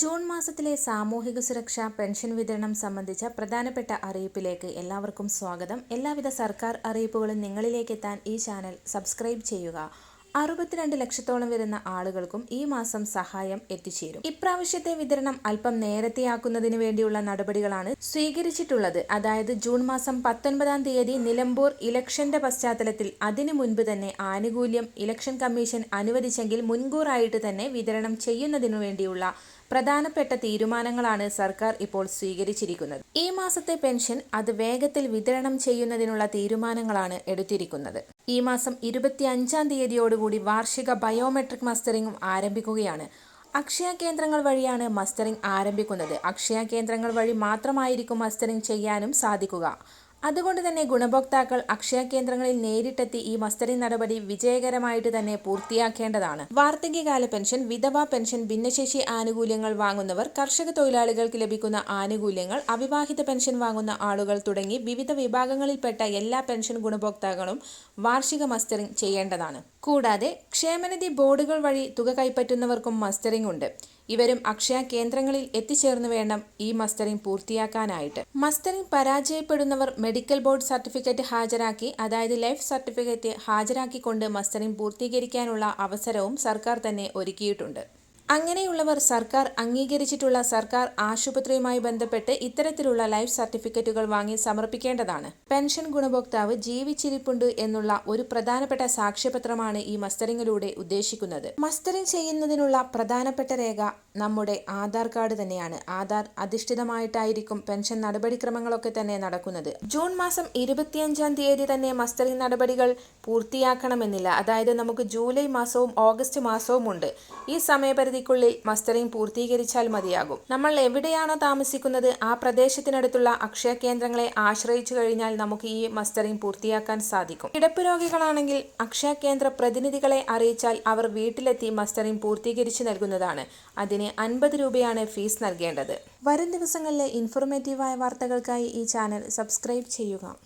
June മാസത്തിലെ സാമൂഹിക സുരക്ഷാ പെൻഷൻ വിതരണം സംബന്ധിച്ച പ്രധാനപ്പെട്ട അറിയിപ്പിലേക്ക് എല്ലാവർക്കും സ്വാഗതം. എല്ലാവിധ സർക്കാർ അറിയിപ്പുകളും നിങ്ങളിലേക്ക് എത്താൻ ഈ ചാനൽ സബ്സ്ക്രൈബ് ചെയ്യുക. അറുപത്തിരണ്ട് ലക്ഷത്തോളം വരുന്ന ആളുകൾക്കും ഈ മാസം സഹായം എത്തിച്ചേരും. ഇപ്രാവശ്യത്തെ വിതരണം അല്പം നേരത്തെയാക്കുന്നതിന് വേണ്ടിയുള്ള നടപടികളാണ് സ്വീകരിച്ചിട്ടുള്ളത്. അതായത് ജൂൺ മാസം പത്തൊൻപതാം തീയതി നിലമ്പൂർ ഇലക്ഷന്റെ പശ്ചാത്തലത്തിൽ അതിനു മുൻപ് തന്നെ ആനുകൂല്യം ഇലക്ഷൻ കമ്മീഷൻ അനുവദിച്ചെങ്കിൽ മുൻകൂറായിട്ട് തന്നെ വിതരണം ചെയ്യുന്നതിനു വേണ്ടിയുള്ള പ്രധാനപ്പെട്ട തീരുമാനങ്ങളാണ് സർക്കാർ ഇപ്പോൾ സ്വീകരിച്ചിരിക്കുന്നത്. ഈ മാസത്തെ പെൻഷൻ അത് വേഗത്തിൽ വിതരണം ചെയ്യുന്നതിനുള്ള തീരുമാനങ്ങളാണ് എടുത്തിരിക്കുന്നത്. ഈ മാസം ഇരുപത്തി അഞ്ചാം തീയതിയോടുകൂടി വാർഷിക ബയോമെട്രിക് മസ്റ്ററിംഗും ആരംഭിക്കുകയാണ്. അക്ഷയ കേന്ദ്രങ്ങൾ വഴിയാണ് മസ്റ്ററിംഗ് ആരംഭിക്കുന്നത്. അക്ഷയ കേന്ദ്രങ്ങൾ വഴി മാത്രമായിരിക്കും മസ്റ്ററിംഗ് ചെയ്യാനും സാധിക്കുക. അതുകൊണ്ട് തന്നെ ഗുണഭോക്താക്കൾ അക്ഷയ കേന്ദ്രങ്ങളിൽ നേരിട്ടെത്തി ഈ മസ്റ്ററിംഗ് നടപടി വിജയകരമായിട്ട് തന്നെ പൂർത്തിയാക്കേണ്ടതാണ്. വാർദ്ധക്യകാല പെൻഷൻ വിധവാ പെൻഷൻ ഭിന്നശേഷി ആനുകൂല്യങ്ങൾ വാങ്ങുന്നവർ കർഷക തൊഴിലാളികൾക്ക് ലഭിക്കുന്ന ആനുകൂല്യങ്ങൾ അവിവാഹിത പെൻഷൻ വാങ്ങുന്ന ആളുകൾ തുടങ്ങി വിവിധ വിഭാഗങ്ങളിൽപ്പെട്ട എല്ലാ പെൻഷൻ ഗുണഭോക്താക്കളും വാർഷിക മസ്റ്ററിംഗ് ചെയ്യേണ്ടതാണ്. കൂടാതെ ക്ഷേമനിധി ബോർഡുകൾ വഴി തുക കൈപ്പറ്റുന്നവർക്കും മസ്റ്ററിംഗ് ഉണ്ട്. ഇവരും അക്ഷയ കേന്ദ്രങ്ങളിൽ എത്തിച്ചേർന്ന് വേണം ഈ മസ്റ്ററിംഗ് പൂർത്തിയാക്കാനായിട്ട്. മസ്റ്ററിംഗ് പരാജയപ്പെടുന്നവർ മെഡിക്കൽ ബോർഡ് സർട്ടിഫിക്കറ്റ് ഹാജരാക്കി അതായത് ലൈഫ് സർട്ടിഫിക്കറ്റ് ഹാജരാക്കിക്കൊണ്ട് മസ്റ്ററിംഗ് പൂർത്തീകരിക്കാനുള്ള അവസരവും സർക്കാർ തന്നെ ഒരുക്കിയിട്ടുണ്ട്. അങ്ങനെയുള്ളവർ സർക്കാർ അംഗീകരിച്ചിട്ടുള്ള സർക്കാർ ആശുപത്രിയുമായി ബന്ധപ്പെട്ട് ഇത്തരത്തിലുള്ള ലൈഫ് സർട്ടിഫിക്കറ്റുകൾ വാങ്ങി സമർപ്പിക്കേണ്ടതാണ്. പെൻഷൻ ഗുണഭോക്താവ് ജീവിച്ചിരിപ്പുണ്ട് എന്നുള്ള ഒരു പ്രധാനപ്പെട്ട സാക്ഷ്യപത്രമാണ് ഈ മസ്റ്ററിംഗിലൂടെ ഉദ്ദേശിക്കുന്നത്. മസ്റ്ററിംഗ് ചെയ്യുന്നതിനുള്ള പ്രധാനപ്പെട്ട രേഖ നമ്മുടെ ആധാർ കാർഡ് തന്നെയാണ്. ആധാർ അധിഷ്ഠിതമായിട്ടായിരിക്കും പെൻഷൻ നടപടിക്രമങ്ങളൊക്കെ തന്നെ നടക്കുന്നത്. ജൂൺ മാസം ഇരുപത്തിയഞ്ചാം തീയതി തന്നെ മസ്റ്ററിംഗ് നടപടികൾ പൂർത്തിയാക്കണമെന്നില്ല. അതായത് നമുക്ക് ജൂലൈ മാസവും ഓഗസ്റ്റ് മാസവും ഉണ്ട്. ഈ സമയപരിധിക്കുള്ളിൽ മസ്റ്ററിംഗ് പൂർത്തീകരിച്ചാൽ മതിയാകും. നമ്മൾ എവിടെയാണോ താമസിക്കുന്നത്? ആ പ്രദേശത്തിനടുത്തുള്ള അക്ഷയ കേന്ദ്രങ്ങളെ ആശ്രയിച്ചു കഴിഞ്ഞാൽ നമുക്ക് ഈ മസ്റ്ററിംഗ് പൂർത്തിയാക്കാൻ സാധിക്കും. കിടപ്പ് രോഗികളാണെങ്കിൽ അക്ഷയ കേന്ദ്ര പ്രതിനിധികളെ അറിയിച്ചാൽ അവർ വീട്ടിലെത്തി മസ്റ്ററിംഗ് പൂർത്തീകരിച്ചു നൽകുന്നതാണ്. അതിന് അൻപത് രൂപയാണ് ഫീസ് നൽകേണ്ടത്. വരും ദിവസങ്ങളിലെ ഇൻഫോർമേറ്റീവായ വാർത്തകൾക്കായി ഈ ചാനൽ സബ്സ്ക്രൈബ് ചെയ്യുക.